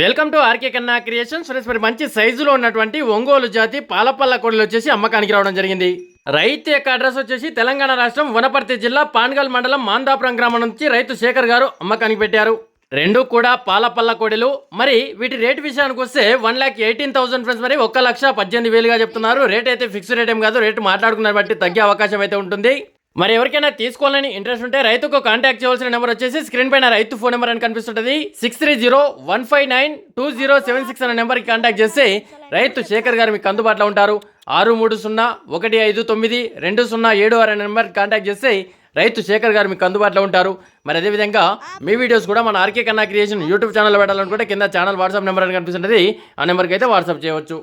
Welcome to RK Kanna creations. Friends మరి మంచి సైజులో ఉన్నటువంటి ఒంగోలు జాతి పాలపల్ల కోడలు వచ్చేసి అమ్మకానికి రావడం జరిగింది. రైతు యొక్క అడ్రస్ వచ్చేసి తెలంగాణ రాష్ట్రం వనపర్తి జిల్లా పాన్గల్ మండలం మాందాపురం గ్రామం నుంచి రైతు శేఖర్ గారు అమ్మకానికి పెట్టారు. రెండు కూడా పాలపల్ల కోడెలు మరి వీటి రేట్ విషయానికి వస్తే one lakh eighteen thousand friends మరి ఒక్క లక్ష పద్దెనిమిది వేలుగా చెప్తున్నారు. రేట్ అయితే ఫిక్స్ రేట్ ఏం కాదు. రేటు మాట్లాడుకున్న బట్టి తగ్గే అవకాశం అయితే ఉంటుంది. మరి ఎవరికైనా తీసుకోవాలని ఇంట్రెస్ట్ ఉంటే రైతుకు కాంటాక్ట్ చేయవలసిన నెంబర్ వచ్చేసి స్క్రీన్ పైన రైతు ఫోన్ నెంబర్ అని కనిపిస్తుంటుంది. Six three zero one five nine two zero seven six అనే నెంబర్కి కాంటాక్ట్ చేస్తే రైతు శేఖర్ గారు మీకు అందుబాటులో ఉంటారు. ఆరు మూడు సున్నా ఒకటి ఐదు తొమ్మిది రెండు సున్నా ఏడు ఆరు అనే నెంబర్కి కాంటాక్ట్ చేస్తే రైతు శేఖర్ గారు మీకు అందుబాటులో ఉంటారు. మరి అదేవిధంగా మీ వీడియోస్ కూడా మన ఆర్కే కన్నా క్రియేషన్ యూట్యూబ్ ఛానల్ పెట్టాలనుకుంటే కింద ఛానల్ వాట్సాప్ నెంబర్ అని కనిపిస్తుంటుంది. ఆ నెంబర్కి అయితే వాట్సాప్ చేయవచ్చు.